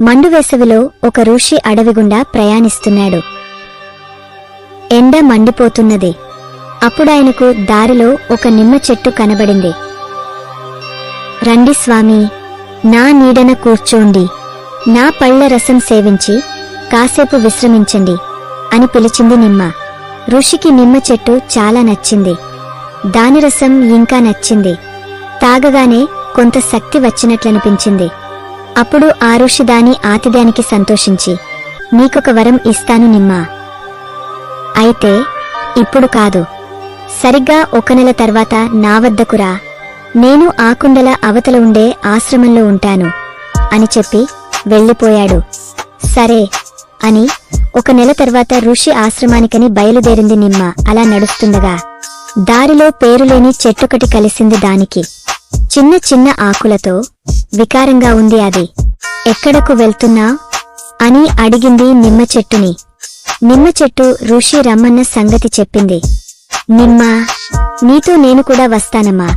మండువేసవిలో ఒక ఋషి అడవిగుండా ప్రయాణిస్తున్నాడు. ఎండ మండిపోతున్నది. అప్పుడాయనకు దారిలో ఒక నిమ్మ చెట్టు కనబడింది. రండి స్వామి నా నీడన కూర్చోండి. నా పళ్ళ రసం సేవించి కాసేపు విశ్రమించండి అని పిలిచింది నిమ్మ. ఋషికి నిమ్మ చెట్టు చాలా నచ్చింది. దాని రసం ఇంకా నచ్చింది. తాగగానే కొంత శక్తి వచ్చినట్లనిపించింది. అప్పుడు ఆ ఋషి దాని ఆతిథ్యానికి సంతోషించి నీకొక వరం ఇస్తాను నిమ్మా. అయితే ఇప్పుడు కాదు. సరిగ్గా ఒక నెల తర్వాత నా వద్దకురా నేను ఆ కుండల అవతల ఉండే ఆశ్రమంలో ఉంటాను అని చెప్పి వెళ్ళిపోయాడు. సరే అని ఒక నెల తర్వాత ఋషి ఆశ్రమానికని బయలుదేరింది నిమ్మ. అలా నడుస్తుండగా దారిలో పేరులేని చెట్టొకటి కలిసింది దానికి. చిన్న చిన్న ఆకులతో వికారంగా ఉంది అది. ఎక్కడకు వెళ్తున్నా? అని అడిగింది నిమ్మ చెట్టుని. నిమ్మ చెట్టు ఋషి రమ్మన్న సంగతి చెప్పింది. నిమ్మ నీతో నేను కూడా వస్తానమ్మా.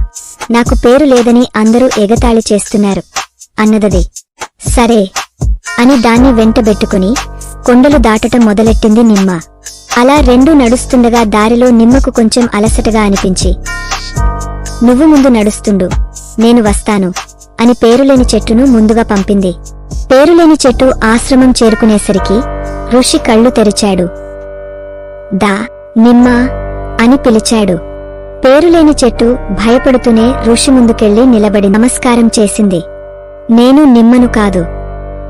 నాకు పేరు లేదని అందరూ ఎగతాళి చేస్తున్నారు. అన్నదది. సరే అని దాన్ని వెంటబెట్టుకుని కొండలు దాటటం మొదలెట్టింది నిమ్మ. అలా రెండు నడుస్తుండగా దారిలో నిమ్మకు కొంచెం అలసటగా అనిపించి నువ్వు ముందు నడుస్తుండు. నేను వస్తాను అని పేరులేని చెట్టును ముందుగా పంపింది. పేరులేని చెట్టు ఆశ్రమం చేరుకునేసరికి ఋషి కళ్ళు తెరిచాడు. దా నిమ్మ అని పిలిచాడు. పేరులేని చెట్టు భయపడుతూనే ఋషి ముందుకెళ్ళి నిలబడి నమస్కారం చేసింది. నేను నిమ్మను కాదు.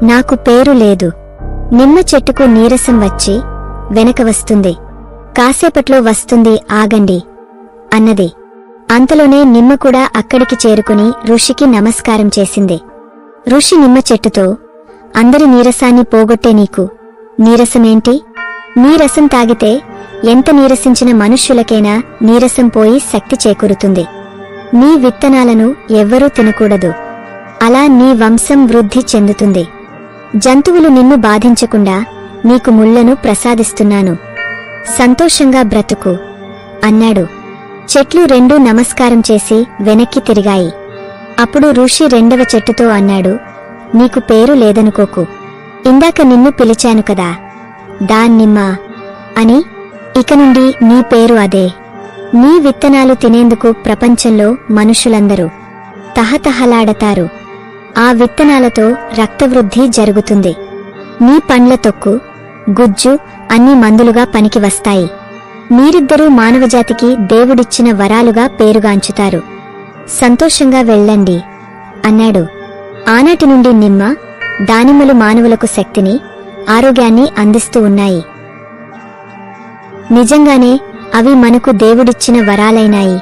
నాకు పేరు లేదు. నిమ్మ చెట్టుకు నీరసం వచ్చి వెనక వస్తుంది. కాసేపట్లో వస్తుంది ఆగండి అన్నది. అంతలోనే నిమ్మ కూడా అక్కడికి చేరుకుని ఋషికి నమస్కారం చేసింది. ఋషి నిమ్మ చెట్టుతో అందరి నీరసాన్ని పోగొట్టే నీకు. నీరసమేంటి? నీరసం తాగితే ఎంత నీరసించిన మనుష్యులకైనా నీరసం పోయి శక్తి చేకూరుతుంది. నీ విత్తనాలను ఎవ్వరూ తినకూడదు. అలా నీ వంశం వృద్ధి చెందుతుంది. జంతువులు నిన్ను బాధించకుండా నీకు ముళ్ళను ప్రసాదిస్తున్నాను. సంతోషంగా బ్రతుకు అన్నాడు. చెట్లు రెండూ నమస్కారం చేసి వెనక్కి తిరిగాయి. అప్పుడు ఋషి రెండవ చెట్టుతో అన్నాడు నీకు పేరు లేదనుకోకు. ఇందాక నిన్ను పిలిచాను కదా. దాన్నిమ్మా అని ఇక నుండి నీ పేరు అదే. నీ విత్తనాలు తినేందుకు ప్రపంచంలో మనుషులందరూ తహతహలాడతారు. ఆ విత్తనాలతో రక్తవృద్ధి జరుగుతుంది. నీ పండ్ల తొక్కు గుజ్జు అన్ని మందులుగా పనికి వస్తాయి మీరిద్దరూ మానవజాతికి దేవుడిచ్చిన వరాలుగా పేరుగాంచుతారు సంతోషంగా వెళ్ళండి. అన్నాడు. ఆనాటి నుండి నిమ్మ దానిమ్మలు మానవులకు శక్తిని ఆరోగ్యాన్ని అందిస్తూ ఉన్నాయి. నిజంగానే అవి మనకు దేవుడిచ్చిన వరాలైనాయి.